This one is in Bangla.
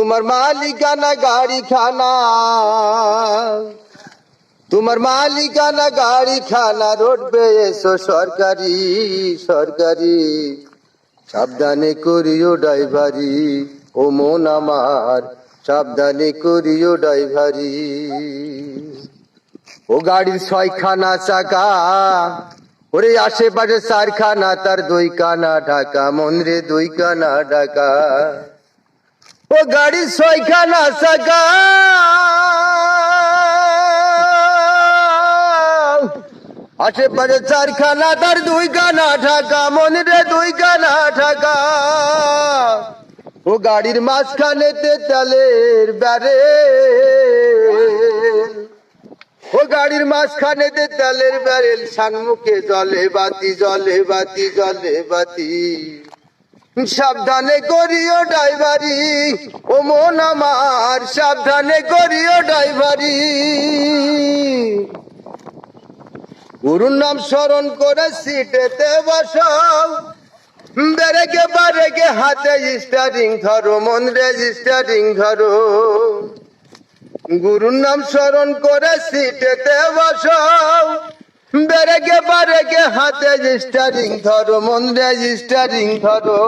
তোমার মালিকানা গাড়ি খানা তোমার মালিকানা গাড়ি খানা রোড এসো সরকারি সরকারি। সাবধানে করিও ড্রাইভারি, ও মন আমার, সাবধানে করিও ড্রাইভারি। ও গাড়ির ছয়খানা চাকা, ওরে আশেপাশে চারখানা, তার দুই কানা ঢাকা মন্দিরে দুই কানা ঢাকা। ও গাড়ির ছয়খানা চাকা। আশেপাশে চারখানা, তার দুই কানা ঢাকা মন্দিরে দুই কানা ঢাকা। ও গাড়ির মাঝখানেতে তেলের ব্যারে ও গাড়ির মাঝখানেতে তেলের ব্যারেল, সানমুখে জলে বাতি জলে বাতি জলে বাতি। সাবধানে করিও ড্রাইভারি। ও মন আমার, সাবধানে করিও ড্রাইভারি। গুরুর নাম স্মরণ করে সিটেতে বসাও। বেরেকে বারেকে হাতে স্টারিং ধরো, মন রেজিস্টারিং ধরো। গুরুর নাম স্মরণ করে সিটেতে বসাও। বেরেকে বারেকে হাতে রেজিস্টারিং ধরো মন রেজিস্টারিং ধরো।